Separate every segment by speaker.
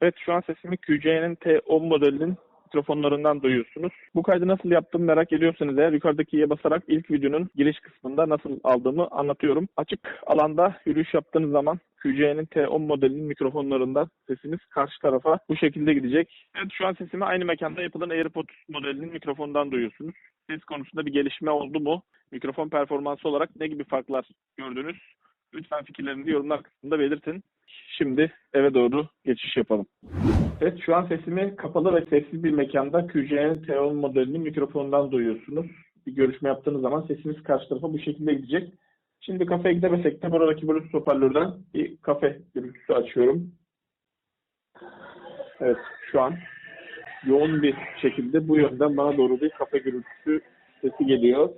Speaker 1: Evet şu an sesimi QC'nin T10 modelinin mikrofonlarından duyuyorsunuz. Bu kaydı nasıl yaptım merak ediyorsanız eğer yukarıdaki i'ye basarak ilk videonun giriş kısmında nasıl aldığımı anlatıyorum. Açık alanda yürüyüş yaptığınız zaman QC'nin T10 modelinin mikrofonlarından sesiniz karşı tarafa bu şekilde gidecek. Evet şu an sesimi aynı mekanda yapılan AirPods modelinin mikrofonundan duyuyorsunuz. Ses konusunda bir gelişme oldu mu? Mikrofon performansı olarak ne gibi farklar gördünüz? Lütfen fikirlerinizi yorumlar kısmında belirtin. Şimdi eve doğru geçiş yapalım. Evet şu an sesimi kapalı ve sessiz bir mekanda QC'nin T10 modelinin mikrofonundan duyuyorsunuz. Bir görüşme yaptığınız zaman sesiniz karşı tarafa bu şekilde gidecek. Şimdi kafeye gidemesek de buradaki Bluetooth hoparlörden bir kafe gürültüsü açıyorum. Evet şu an yoğun bir şekilde bu yönden bana doğru bir kafe gürültüsü sesi geliyor.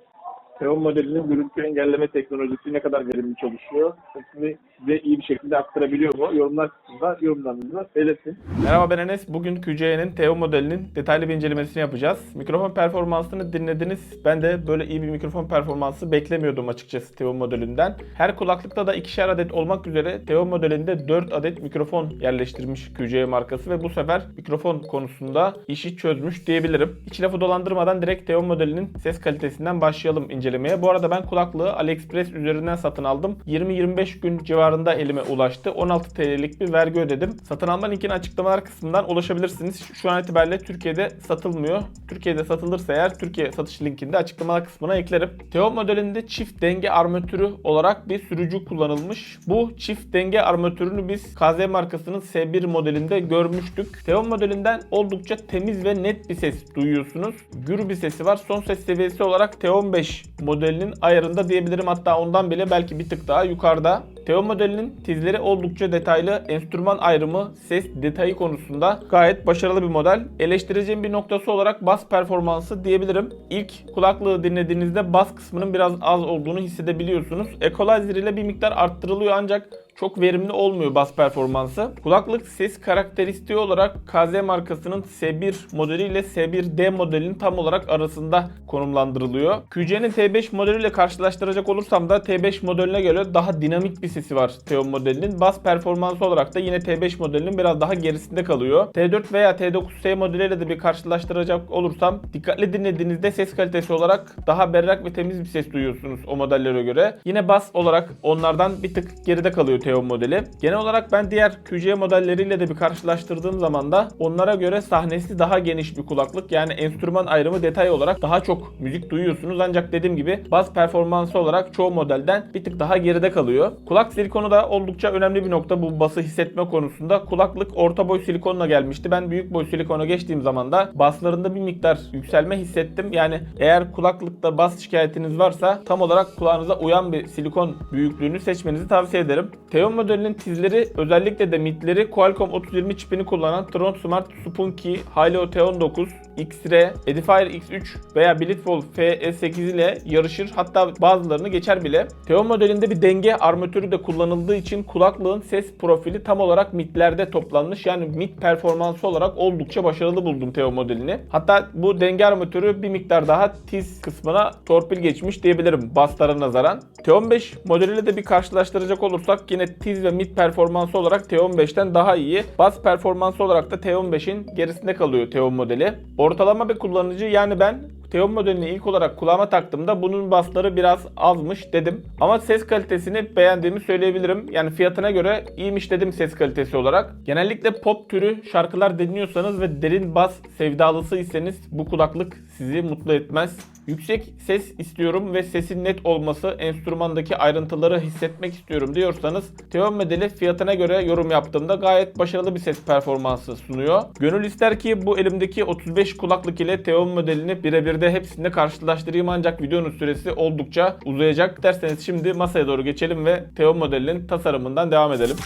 Speaker 1: T10 modelinin gürültü engelleme teknolojisi ne kadar verimli çalışıyor? Sesini size iyi bir şekilde aktarabiliyor mu? Yorumlar kısmında yorumlarınızı belirtin.
Speaker 2: Merhaba ben Enes. Bugün QC'nin TO modelinin detaylı bir incelemesini yapacağız. Mikrofon performansını dinlediniz. Ben de böyle iyi bir mikrofon performansı beklemiyordum açıkçası TO modelinden. Her kulaklıkta da ikişer adet olmak üzere TO modelinde 4 adet mikrofon yerleştirmiş QC markası ve bu sefer mikrofon konusunda işi çözmüş diyebilirim. Hiç lafı dolandırmadan direkt TO modelinin ses kalitesinden başlayalım incelemeye. Bu arada ben kulaklığı AliExpress üzerinden satın aldım. 20-25 gün civarında elime ulaştı. 16 TL'lik bir vergi ödedim. Satın alma linkini açıklamalar kısmından ulaşabilirsiniz. Şu an itibariyle Türkiye'de satılmıyor. Türkiye'de satılırsa eğer Türkiye satış linkini de açıklamalar kısmına eklerim. Teo modelinde çift denge armatürü olarak bir sürücü kullanılmış. Bu çift denge armatürünü biz KZ markasının S1 modelinde görmüştük. Teo modelinden oldukça temiz ve net bir ses duyuyorsunuz. Gür bir sesi var. Son ses seviyesi olarak T15 modelinin ayarında diyebilirim. Hatta ondan bile belki bir tık daha yukarıda. Teo modelinin tizleri oldukça detaylı. Enstrüman ayrımı, ses detayı konusunda gayet başarılı bir model. Eleştireceğim bir noktası olarak bas performansı diyebilirim. İlk kulaklığı dinlediğinizde bas kısmının biraz az olduğunu hissedebiliyorsunuz. Equalizer ile bir miktar arttırılıyor ancak çok verimli olmuyor bas performansı. Kulaklık ses karakteristiği olarak KZ markasının S1 modeli ile S1D modelinin tam olarak arasında konumlandırılıyor. QC'nin T5 modeliyle karşılaştıracak olursam da T5 modeline göre daha dinamik bir sesi var Teo modelinin. Bas performansı olarak da yine T5 modelinin biraz daha gerisinde kalıyor. T4 veya T9S modeliyle de bir karşılaştıracak olursam dikkatli dinlediğinizde ses kalitesi olarak daha berrak ve temiz bir ses duyuyorsunuz o modellere göre. Yine bas olarak onlardan bir tık geride kalıyor Teo modeli. Genel olarak ben diğer QC modelleriyle de bir karşılaştırdığım zaman da onlara göre sahnesi daha geniş bir kulaklık. Yani enstrüman ayrımı detay olarak daha çok müzik duyuyorsunuz. Ancak dediğim gibi bas performansı olarak çoğu modelden bir tık daha geride kalıyor. Kulak silikonu da oldukça önemli bir nokta bu bası hissetme konusunda. Kulaklık orta boy silikonla gelmişti. Ben büyük boy silikona geçtiğim zaman da baslarında bir miktar yükselme hissettim. Yani eğer kulaklıkta bas şikayetiniz varsa tam olarak kulağınıza uyan bir silikon büyüklüğünü seçmenizi tavsiye ederim. Teo modelinin tizleri özellikle de midleri Qualcomm 3020 çipini kullanan Tron Smart Spunky Hilo T19 X-Ray, Edifier X3 veya Blitwolf FS8 ile yarışır. Hatta bazılarını geçer bile. Teo modelinde bir denge armatürü de kullanıldığı için kulaklığın ses profili tam olarak midlerde toplanmış. Yani mid performansı olarak oldukça başarılı buldum Teo modelini. Hatta bu denge armatürü bir miktar daha tiz kısmına torpil geçmiş diyebilirim baslara nazaran. T15 modeliyle de bir karşılaştıracak olursak yine tiz ve mid performansı olarak T15'ten daha iyi. Bas performansı olarak da T15'in gerisinde kalıyor T10 modeli. Ortalama bir kullanıcı yani ben Teon modelini ilk olarak kulağıma taktığımda bunun basları biraz azmış dedim. Ama ses kalitesini beğendiğimi söyleyebilirim. Yani fiyatına göre iyiymiş dedim ses kalitesi olarak. Genellikle pop türü şarkılar dinliyorsanız ve derin bas sevdalısıysanız bu kulaklık sizi mutlu etmez. Yüksek ses istiyorum ve sesin net olması, enstrümandaki ayrıntıları hissetmek istiyorum diyorsanız Teon modeli fiyatına göre yorum yaptığımda gayet başarılı bir ses performansı sunuyor. Gönül ister ki bu elimdeki 35 kulaklık ile Teon modelini birebir de hepsini karşılaştırayım ancak videonun süresi oldukça uzayacak. Derseniz şimdi masaya doğru geçelim ve Teon modelinin tasarımından devam edelim.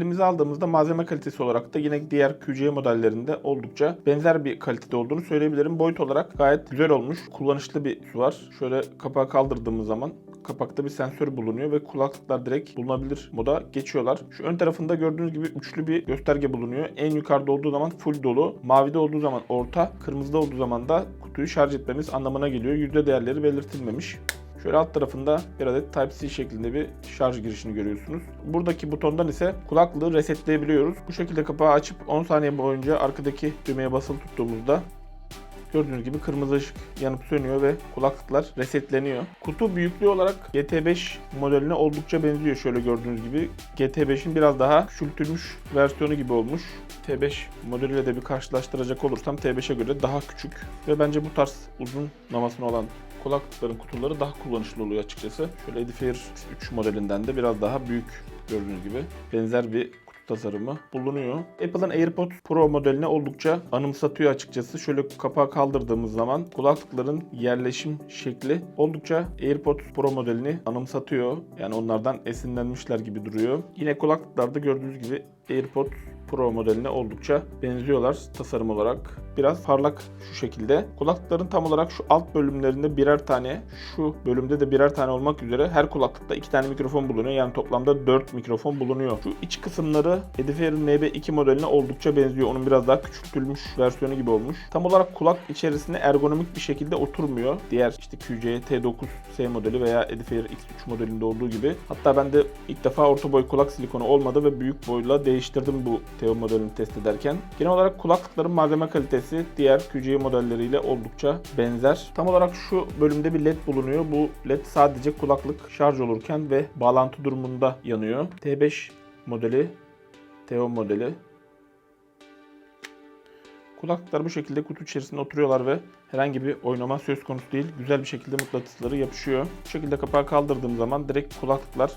Speaker 2: Elimize aldığımızda malzeme kalitesi olarak da yine diğer QC modellerinde oldukça benzer bir kalitede olduğunu söyleyebilirim. Boyut olarak gayet güzel olmuş. Kullanışlı bir su var. Şöyle kapağı kaldırdığımız zaman kapakta bir sensör bulunuyor ve kulaklıklar direkt bulunabilir moda geçiyorlar. Şu ön tarafında gördüğünüz gibi üçlü bir gösterge bulunuyor. En yukarıda olduğu zaman full dolu, mavide olduğu zaman orta, kırmızıda olduğu zaman da kutuyu şarj etmemiz anlamına geliyor. Yüzde değerleri belirtilmemiş. Şöyle alt tarafında bir adet Type-C şeklinde bir şarj girişini görüyorsunuz. Buradaki butondan ise kulaklığı resetleyebiliyoruz. Bu şekilde kapağı açıp 10 saniye boyunca arkadaki düğmeye basılı tuttuğumuzda Gördüğünüz gibi kırmızı ışık yanıp sönüyor ve kulaklıklar resetleniyor. Kutu büyüklüğü olarak GT5 modeline oldukça benziyor şöyle gördüğünüz gibi. GT5'in biraz daha küçültülmüş versiyonu gibi olmuş. T5 modeliyle de bir karşılaştıracak olursam T5'e göre daha küçük ve bence bu tarz uzun namasına olan kulaklıkların kutuları daha kullanışlı oluyor açıkçası. Şöyle Edifier 3 modelinden de biraz daha büyük gördüğünüz gibi benzer bir tasarımı bulunuyor. Apple'ın AirPods Pro modeline oldukça anımsatıyor açıkçası. Şöyle kapağı kaldırdığımız zaman kulaklıkların yerleşim şekli oldukça AirPods Pro modelini anımsatıyor. Yani onlardan esinlenmişler gibi duruyor. Yine kulaklıklarda gördüğünüz gibi AirPods Pro modeline oldukça benziyorlar tasarım olarak. Biraz parlak şu şekilde. Kulaklıkların tam olarak şu alt bölümlerinde birer tane, şu bölümde de birer tane olmak üzere her kulaklıkta iki tane mikrofon bulunuyor. Yani toplamda 4 mikrofon bulunuyor. Şu iç kısımları Edifier NB2 modeline oldukça benziyor. Onun biraz daha küçültülmüş versiyonu gibi olmuş. Tam olarak kulak içerisine ergonomik bir şekilde oturmuyor. Diğer işte QC T9S modeli veya Edifier X3 modelinde olduğu gibi. Hatta ben de ilk defa orta boy kulak silikonu olmadı ve büyük boyla değiştirdim bu Teo modelini test ederken. Genel olarak kulaklıkların malzeme kalitesi diğer QC modelleriyle oldukça benzer. Tam olarak şu bölümde bir led bulunuyor. Bu led sadece kulaklık şarj olurken ve bağlantı durumunda yanıyor. T5 modeli, Teo modeli. Kulaklıklar bu şekilde kutu içerisinde oturuyorlar ve herhangi bir oynama söz konusu değil. Güzel bir şekilde mıknatısları yapışıyor. Bu şekilde kapağı kaldırdığım zaman direkt kulaklıklar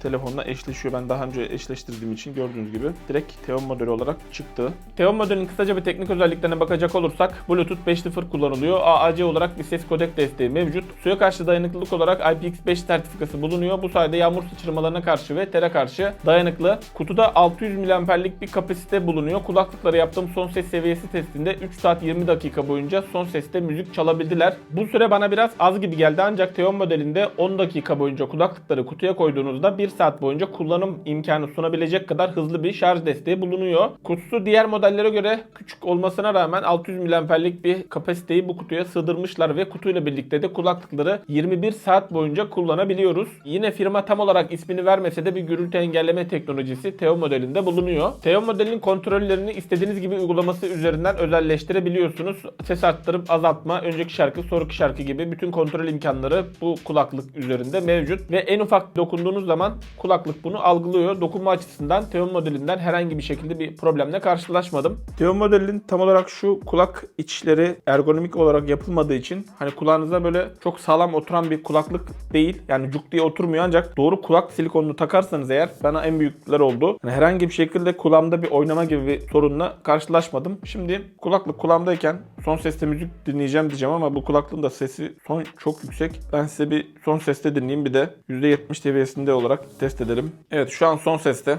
Speaker 2: telefonla eşleşiyor. Ben daha önce eşleştirdiğim için gördüğünüz gibi direkt Teon modeli olarak çıktı. Teon modelinin kısaca bir teknik özelliklerine bakacak olursak Bluetooth 5.0 kullanılıyor. AAC olarak bir ses kodek desteği mevcut. Suya karşı dayanıklılık olarak IPX5 sertifikası bulunuyor. Bu sayede yağmur sıçramalarına karşı ve tere karşı dayanıklı. Kutuda 600 mAh'lik bir kapasite bulunuyor. Kulaklıklara yaptığım son ses seviyesi testinde 3 saat 20 dakika boyunca son seste müzik çalabildiler. Bu süre bana biraz az gibi geldi ancak Teon modelinde 10 dakika boyunca kulaklıkları kutuya koyduğunuzda 1 saat boyunca kullanım imkanı sunabilecek kadar hızlı bir şarj desteği bulunuyor. Kutusu diğer modellere göre küçük olmasına rağmen 600 mAh'lik bir kapasiteyi bu kutuya sığdırmışlar ve kutuyla birlikte de kulaklıkları 21 saat boyunca kullanabiliyoruz. Yine firma tam olarak ismini vermese de bir gürültü engelleme teknolojisi Teo modelinde bulunuyor. Teo modelinin kontrollerini istediğiniz gibi uygulaması üzerinden özelleştirebiliyorsunuz. Ses arttırıp azaltma, önceki şarkı, sonraki şarkı gibi bütün kontrol imkanları bu kulaklık üzerinde mevcut ve en ufak dokunduğunuz zaman kulaklık bunu algılıyor. Dokunma açısından Teon modelinden herhangi bir şekilde bir problemle karşılaşmadım. Teon modelinin tam olarak şu kulak içleri ergonomik olarak yapılmadığı için hani kulağınıza böyle çok sağlam oturan bir kulaklık değil. Yani cuk diye oturmuyor ancak doğru kulak silikonunu takarsanız eğer bana en büyükler oldu. Yani herhangi bir şekilde kulağımda bir oynama gibi bir sorunla karşılaşmadım. Şimdi kulaklık kulağımdayken son seste müzik dinleyeceğim diyeceğim ama bu kulaklığın da sesi son çok yüksek. Ben size bir son seste dinleyeyim bir de %70 seviyesinde olarak test edelim. Evet şu an son seste.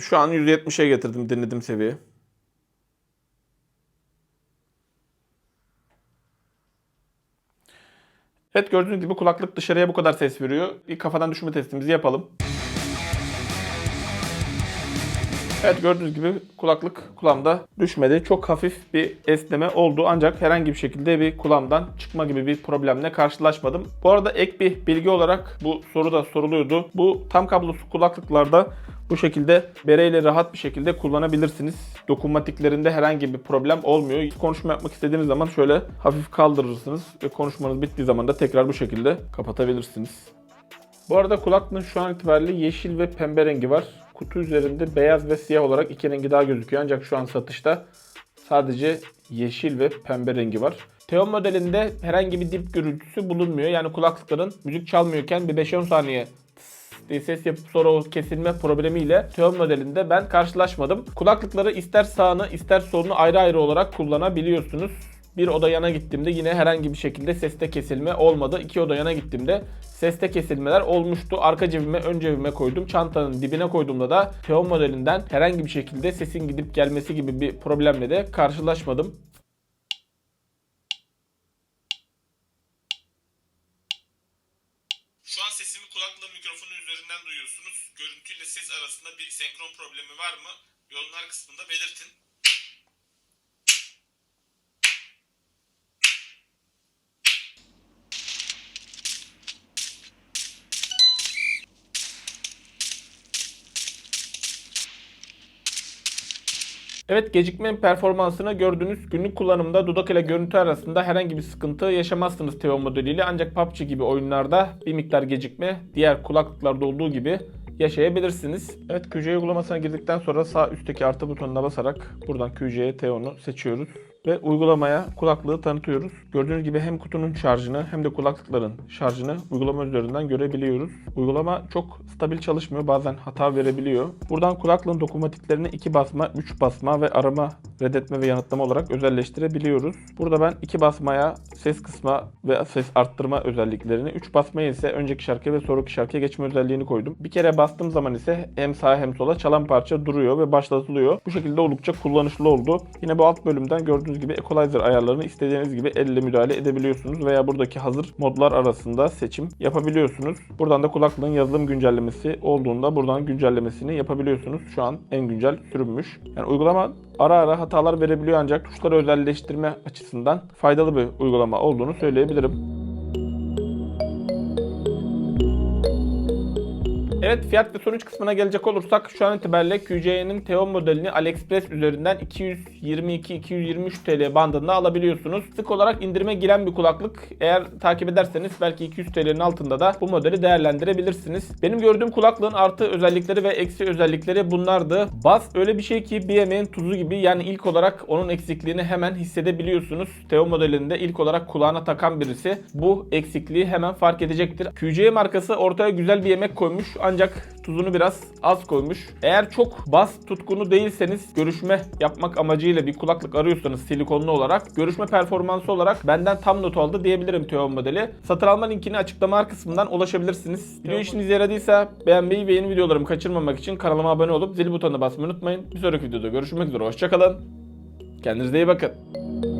Speaker 2: Şu an %70'e getirdim dinledim seviye. Evet gördüğünüz gibi kulaklık dışarıya bu kadar ses veriyor. Bir kafadan düşme testimizi yapalım. Evet gördüğünüz gibi kulaklık kulağımda düşmedi. Çok hafif bir esneme oldu ancak herhangi bir şekilde bir kulağımdan çıkma gibi bir problemle karşılaşmadım. Bu arada ek bir bilgi olarak bu soru da soruluyordu. Bu tam kablosuz kulaklıklarda bu şekilde bereyle rahat bir şekilde kullanabilirsiniz. Dokunmatiklerinde herhangi bir problem olmuyor. Konuşma yapmak istediğiniz zaman şöyle hafif kaldırırsınız ve konuşmanız bittiği zaman da tekrar bu şekilde kapatabilirsiniz. Bu arada kulaklığın şu an itibariyle yeşil ve pembe rengi var. Kutu üzerinde beyaz ve siyah olarak iki rengi daha gözüküyor ancak şu an satışta sadece yeşil ve pembe rengi var. Teo modelinde herhangi bir dip gürültüsü bulunmuyor. Yani kulaklıkların müzik çalmıyorken bir 5-10 saniye diye ses yapıp sonra o kesilme problemiyle Teo modelinde ben karşılaşmadım. Kulaklıkları ister sağını ister solunu ayrı ayrı olarak kullanabiliyorsunuz. Bir oda yana gittiğimde yine herhangi bir şekilde seste kesilme olmadı. İki oda yana gittiğimde seste kesilmeler olmuştu. Arka cebime ön cebime koydum. Çantanın dibine koyduğumda da Teo modelinden herhangi bir şekilde sesin gidip gelmesi gibi bir problemle de karşılaşmadım. Şu an sesimi kulakla mikrofonun üzerinden duyuyorsunuz. Görüntüyle ses arasında bir senkron problemi var mı? Yorumlar kısmında belirtin. Evet gecikme performansını gördüğünüz günlük kullanımda dudak ile görüntü arasında herhangi bir sıkıntı yaşamazsınız Teo modeliyle ancak PUBG gibi oyunlarda bir miktar gecikme diğer kulaklıklarda olduğu gibi yaşayabilirsiniz. Evet QC uygulamasına girdikten sonra sağ üstteki artı butonuna basarak buradan QC Teo'nu seçiyoruz ve uygulamaya kulaklığı tanıtıyoruz. Gördüğünüz gibi hem kutunun şarjını hem de kulaklıkların şarjını uygulama üzerinden görebiliyoruz. Uygulama çok stabil çalışmıyor. Bazen hata verebiliyor. Buradan kulaklığın dokunmatiklerini 2 basma, 3 basma ve arama, reddetme ve yanıtlama olarak özelleştirebiliyoruz. Burada ben 2 basmaya ses kısma ve ses arttırma özelliklerini, 3 basmaya ise önceki şarkıya ve sonraki şarkıya geçme özelliğini koydum. Bir kere bastığım zaman ise hem sağa hem sola çalan parça duruyor ve başlatılıyor. Bu şekilde oldukça kullanışlı oldu. Yine bu alt bölümden gördüğünüz gibi equalizer ayarlarını istediğiniz gibi elle müdahale edebiliyorsunuz veya buradaki hazır modlar arasında seçim yapabiliyorsunuz. Buradan da kulaklığın yazılım güncellemesi olduğunda buradan güncellemesini yapabiliyorsunuz. Şu an en güncel sürünmüş. Yani uygulama ara ara hatalar verebiliyor ancak tuşları özelleştirme açısından faydalı bir uygulama olduğunu söyleyebilirim. Evet fiyat ve sonuç kısmına gelecek olursak şu an itibariyle QC'nin Teo modelini AliExpress üzerinden 222-223 TL bandında alabiliyorsunuz. Sık olarak indirime giren bir kulaklık. Eğer takip ederseniz belki 200 TL'nin altında da bu modeli değerlendirebilirsiniz. Benim gördüğüm kulaklığın artı özellikleri ve eksi özellikleri bunlardı. Bas öyle bir şey ki bir tuzu gibi yani ilk olarak onun eksikliğini hemen hissedebiliyorsunuz. Teo modelinde ilk olarak kulağına takan birisi bu eksikliği hemen fark edecektir. QC markası ortaya güzel bir yemek koymuş ancak tuzunu biraz az koymuş. Eğer çok bas tutkunu değilseniz görüşme yapmak amacıyla bir kulaklık arıyorsanız silikonlu olarak görüşme performansı olarak benden tam not aldı diyebilirim Teo modeli. Satın alma linkini açıklama kısmından ulaşabilirsiniz. Video işinize yaradıysa beğenmeyi ve yeni videolarımı kaçırmamak için kanalıma abone olup zil butonuna basmayı unutmayın. Bir sonraki videoda görüşmek üzere. Hoşçakalın. Kendinize iyi bakın.